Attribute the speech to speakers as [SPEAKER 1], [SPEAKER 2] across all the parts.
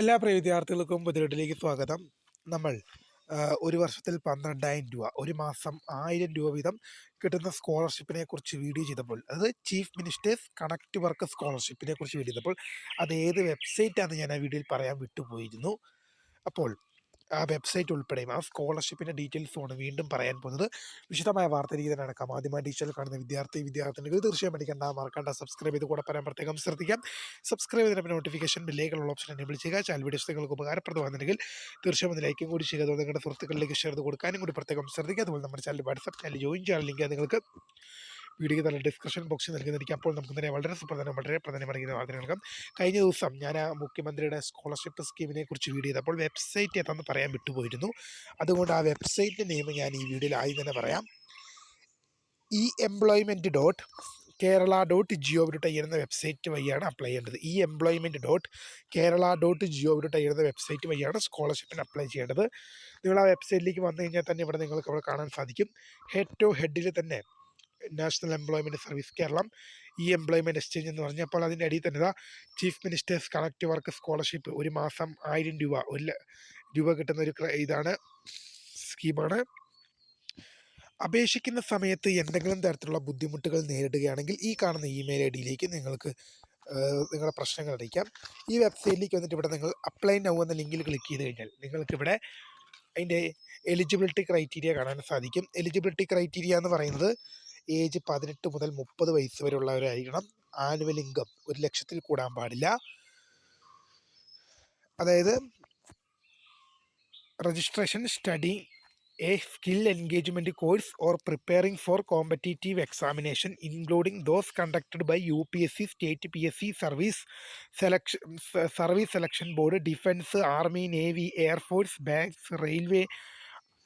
[SPEAKER 1] എല്ലാ പ്രിയ വിദ്യാർത്ഥികൾക്കും പുതിയട്ടിലേക്ക് സ്വാഗതം. നമ്മൾ ഒരു വർഷത്തിൽ പന്ത്രണ്ടായിരം രൂപ ഒരു മാസം ആയിരം രൂപ വീതം കിട്ടുന്ന സ്കോളർഷിപ്പിനെ കുറിച്ച് വീഡിയോ ചെയ്തപ്പോൾ അത് ചീഫ് മിനിസ്റ്റേഴ്സ് കണക്ട് വർക്ക് സ്കോളർഷിപ്പിനെ കുറിച്ച് വീഡിയോ ചെയ്തപ്പോൾ അത് ഏത് വെബ്സൈറ്റാണെന്ന് ഞാൻ ആ വീഡിയോയിൽ പറയാൻ വിട്ടുപോയിരുന്നു. അപ്പോൾ ആ വെബ്സൈറ്റ് ഉൾപ്പെടെയും ആ സ്കോളർഷിപ്പിന്റെ ഡീറ്റെയിൽസുമാണ് വീണ്ടും പറയാൻ പോകുന്നത്. വിശദമായ വാർത്ത രീതി നടക്കാം ആദ്യമായി ഡീറ്റെയിൽ കാണുന്ന വിദ്യാർത്ഥി വിദ്യാർത്ഥിനികൾ തീർച്ചയായും പഠിക്കേണ്ട മറക്കണ്ട സബ്സ്ക്രൈബ് ചെയ്ത് കൂടെ പറയാൻ പ്രത്യേകം ശ്രദ്ധിക്കാം. സബ്സ്ക്രൈബ് ചെയ്തതിന് നോട്ടിഫിക്കേഷൻ ബില്ലേക്കുള്ള ഓപ്ഷൻ എനേബിൾ ചെയ്യുക. ചാനൽ വീഡിയോസ് നിങ്ങൾക്ക് ഉപകാരപ്രദമാണെങ്കിൽ തീർച്ചയായും ഒന്ന് ലൈക്കും കൂടി ചെയ്യുക. നിങ്ങളുടെ സുഹൃത്തുക്കളിലേക്ക് ഷെയർ ചെയ്ത് കൊടുക്കാനും കൂടി പ്രത്യേകം ശ്രദ്ധിക്കുക. അതുപോലെ നമ്മുടെ ചാനൽ വാട്സപ്പ് ചാനൽ ജോയിൻ ചെയ്യാൻ ലിങ്ക് നിങ്ങൾക്ക് വീഡിയോയ്ക്ക് തന്നെ ഡിസ്ക്രിപ്ഷൻ ബോക്സിൽ നൽകുന്നതായിരിക്കും അപ്പോൾ നമുക്ക് തന്നെ വളരെ സുപ്രധാനം വളരെ പ്രധാനമായിരിക്കുന്ന വാർത്ത നൽകാം. കഴിഞ്ഞ ദിവസം ഞാൻ ആ മുഖ്യമന്ത്രിയുടെ സ്കോളർഷിപ്പ് സ്കീമിനെ കുറിച്ച് വീഡിയോ ചെയ്തപ്പോൾ വെബ്സൈറ്റ് ഏതാണെന്ന് പറയാൻ വിട്ടുപോയിരുന്നു. അതുകൊണ്ട് ആ വെബ്സൈറ്റിന്റെ നെയിം ഞാൻ ഈ വീഡിയോയിൽ ആദ്യം തന്നെ പറയാം. E employment dot Kerala dot G O dot I എന്ന വെബ്സൈറ്റ് വഴിയാണ് അപ്ലൈ ചെയ്യേണ്ടത്. ഈ employment dot Kerala dot G O dot I എന്ന വെബ്സൈറ്റ് വഴിയാണ് സ്കോളർഷിപ്പിന് അപ്ലൈ ചെയ്യേണ്ടത്. നിങ്ങൾ ആ വെബ്സൈറ്റിലേക്ക് വന്നു കഴിഞ്ഞാൽ തന്നെ ഇവിടെ നിങ്ങൾക്ക് അവിടെ കാണാൻ സാധിക്കും. ഹെഡ് ടു ഹെഡിൽ തന്നെ national employment service Keralam e employment exchange എന്ന് പറഞ്ഞപ്പോൾ അതിന്റെ അടിയിൽ തന്നെ ഇതാ chief minister's connect work scholarship ഒരു മാസം ആയിരം രൂപ ഒരു രൂപ കിട്ടുന്ന ഒരു ഇതാണ് സ്കീമാണ്. അപേക്ഷിക്കുന്ന സമയത്ത് എന്തെങ്കിലും തരത്തിലുള്ള ബുദ്ധിമുട്ടുകൾ നേരിടുകയാണെങ്കിൽ ഈ കാണുന്ന ഇമെയിൽ ഐ ഡിയിലേക്ക് നിങ്ങൾക്ക് നിങ്ങളുടെ പ്രശ്നങ്ങൾ അറിയിക്കാം. ഈ വെബ്സൈറ്റിലേക്ക് വന്നിട്ട് ഇവിടെ നിങ്ങൾ അപ്ലൈ നൗ എന്ന ലിങ്കിൽ ക്ലിക്ക് ചെയ്ത് കഴിഞ്ഞാൽ നിങ്ങൾക്കിവിടെ അതിന്റെ എലിജിബിലിറ്റി ക്രൈറ്റീരിയ കാണാൻ സാധിക്കും. എലിജിബിലിറ്റി ക്രൈറ്റീരിയ എന്ന് പറയുന്നത് ഏജ് പതിനെട്ട് മുതൽ മുപ്പത് വയസ്സ് വരെ ഉള്ളവരായിരിക്കണം ആനുവൽ ഇൻകം ഒരു ലക്ഷത്തിൽ കൂടാൻ പാടില്ല. അതായത് registration study a skill engagement course or preparing for competitive examination including those conducted by U P S C state P S C service selection service selection board defence army navy air force banks railway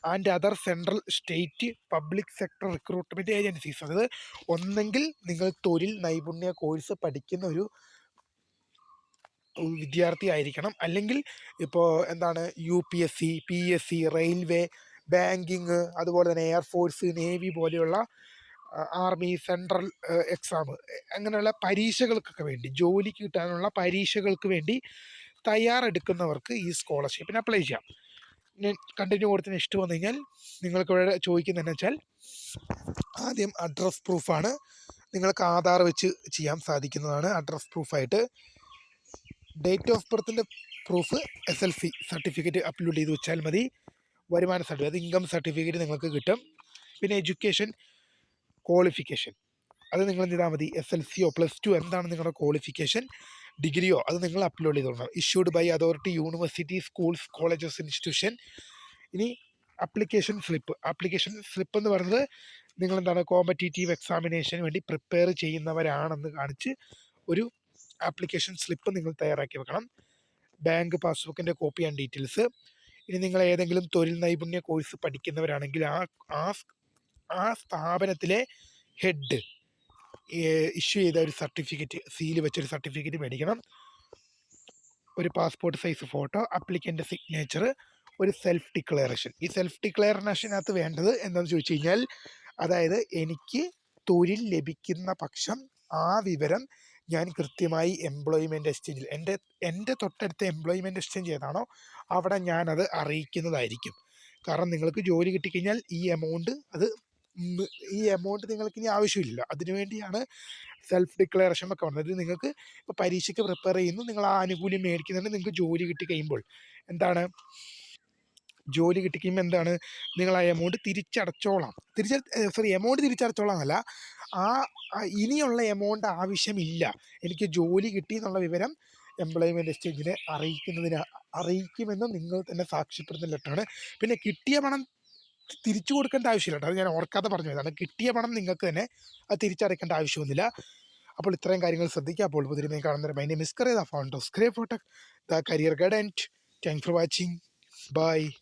[SPEAKER 1] and other central state public sector recruitment agencies. അതായത് ഒന്നെങ്കിൽ നിങ്ങൾ തൊഴിൽ നൈപുണ്യ course പഠിക്കുന്ന ഒരു വിദ്യാർത്ഥി ആയിരിക്കണം. അല്ലെങ്കിൽ ഇപ്പോൾ എന്താണ് U P S C P S C railway banking അതുപോലെ തന്നെ എയർഫോഴ്സ് നേവി പോലെയുള്ള ആർമി സെൻട്രൽ എക്സാം അങ്ങനെയുള്ള പരീക്ഷകൾക്കൊക്കെ വേണ്ടി ജോലി കിട്ടാനുള്ള പരീക്ഷകൾക്ക് വേണ്ടി തയ്യാറെടുക്കുന്നവർക്ക് ഈ സ്കോളർഷിപ്പിന് അപ്ലൈ ചെയ്യാം. കണ്ടിന്യൂ കൊടുത്തതിന് ഇഷ്ടം വന്നു കഴിഞ്ഞാൽ നിങ്ങൾക്ക് ഇവിടെ ചോദിക്കുന്നതെന്ന് വെച്ചാൽ ആദ്യം അഡ്രസ് പ്രൂഫാണ് നിങ്ങൾക്ക് ആധാർ വെച്ച് ചെയ്യാൻ സാധിക്കുന്നതാണ് അഡ്രസ് പ്രൂഫായിട്ട് date of ബർത്തിന്റെ proof S L C certificate upload ചെയ്ത് വെച്ചാൽ മതി. വരുമാന സർട്ടിഫിക്കറ്റ് അത് ഇൻകം സർട്ടിഫിക്കറ്റ് നിങ്ങൾക്ക് കിട്ടും. പിന്നെ എഡ്യൂക്കേഷൻ ക്വാളിഫിക്കേഷൻ അത് നിങ്ങൾ എന്ത് ചെയ്താൽ മതി എസ് എൽ സിയോ പ്ലസ് ടു എന്താണ് നിങ്ങളുടെ ക്വാളിഫിക്കേഷൻ ഡിഗ്രിയോ അത് നിങ്ങൾ upload ചെയ്തോളണം. Issued by authority university schools colleges institution ഇനി അപ്ലിക്കേഷൻ സ്ലിപ്പ് ആപ്ലിക്കേഷൻ സ്ലിപ്പ് എന്ന് പറയുന്നത് നിങ്ങൾ എന്താണ് കോമ്പറ്റേറ്റീവ് എക്സാമിനേഷന് വേണ്ടി പ്രിപ്പയർ ചെയ്യുന്നവരാണെന്ന് കാണിച്ച് ഒരു ആപ്ലിക്കേഷൻ സ്ലിപ്പ് നിങ്ങൾ തയ്യാറാക്കി വെക്കണം. ബാങ്ക് പാസ്ബുക്കിന്റെ കോപ്പി ആൻഡ് ഡീറ്റെയിൽസ് ഇനി നിങ്ങൾ ഏതെങ്കിലും തൊഴിൽ നൈപുണ്യ കോഴ്സ് പഠിക്കുന്നവരാണെങ്കിൽ ആ ആ ആ സ്ഥാപനത്തിലെ ഹെഡ് ഇഷ്യൂ ചെയ്ത ഒരു സർട്ടിഫിക്കറ്റ് സീൽ വെച്ചൊരു സർട്ടിഫിക്കറ്റ് മേടിക്കണം. ഒരു പാസ്പോർട്ട് സൈസ് ഫോട്ടോ അപ്ലിക്കന്റെ സിഗ്നേച്ചർ ഒരു സെൽഫ് ഡിക്ലറേഷൻ. ഈ സെൽഫ് ഡിക്ലറേഷനകത്ത് വേണ്ടത് എന്താണെന്ന് ചോദിച്ചു കഴിഞ്ഞാൽ അതായത് എനിക്ക് തൊഴിൽ ലഭിക്കുന്ന പക്ഷം ആ വിവരം ഞാൻ കൃത്യമായി എംപ്ലോയ്മെന്റ് എക്സ്ചേഞ്ചിൽ എന്റെ എന്റെ തൊട്ടടുത്ത എംപ്ലോയ്മെന്റ് എക്സ്ചേഞ്ച് ഏതാണോ അവിടെ ഞാനത് അറിയിക്കുന്നതായിരിക്കും. കാരണം നിങ്ങൾക്ക് ജോലി കിട്ടിക്കഴിഞ്ഞാൽ ഈ എമൗണ്ട് അത് ഈ എമൗണ്ട് നിങ്ങൾക്ക് ഇനി ആവശ്യമില്ല അതിനുവേണ്ടിയാണ് സെൽഫ് ഡിക്ലറേഷൻ ഒക്കെ വന്നത്. നിങ്ങൾക്ക് ഇപ്പോൾ പരീക്ഷയ്ക്ക് പ്രിപ്പയർ ചെയ്യുന്നു. നിങ്ങൾ ആ ആനുകൂല്യം മേടിക്കുന്നുണ്ട്. നിങ്ങൾക്ക് ജോലി കിട്ടി കഴിയുമ്പോൾ. എന്താണ്? ജോലി കിട്ടിക്കുമ്പോൾ എന്താണ്? നിങ്ങൾ ആ എമൗണ്ട് തിരിച്ചടച്ചോളാം. തിരിച്ച സോറി എമൗണ്ട് തിരിച്ചടച്ചോളാം എന്നല്ല ആ ഇനിയുള്ള എമൗണ്ട് ആവശ്യമില്ല. എനിക്ക് ജോലി കിട്ടി എന്നുള്ള വിവരം എംപ്ലോയ്മെന്റ് എക്സ്ചേഞ്ചിനെ അറിയിക്കുന്നതിന് അറിയിക്കുമെന്ന് നിങ്ങൾ തന്നെ സാക്ഷ്യപ്പെടുത്തുന്ന ലെറ്ററാണ് പിന്നെ കിട്ടിയ പണം തിരിച്ചു കൊടുക്കേണ്ട ആവശ്യമില്ല കേട്ടോ. അത് ഞാൻ ഓർക്കാതെ പറഞ്ഞു കാരണം കിട്ടിയ പണം നിങ്ങൾക്ക് തന്നെ അത് തിരിച്ചടയ്ക്കേണ്ട ആവശ്യമൊന്നുമില്ല. അപ്പോൾ ഇത്രയും കാര്യങ്ങൾ ശ്രദ്ധിക്കുക. അപ്പോൾ പുതിയ കാണുന്നവരെ my name is Kariya the found of ഫോട്ടക് the career guide and thank for watching bye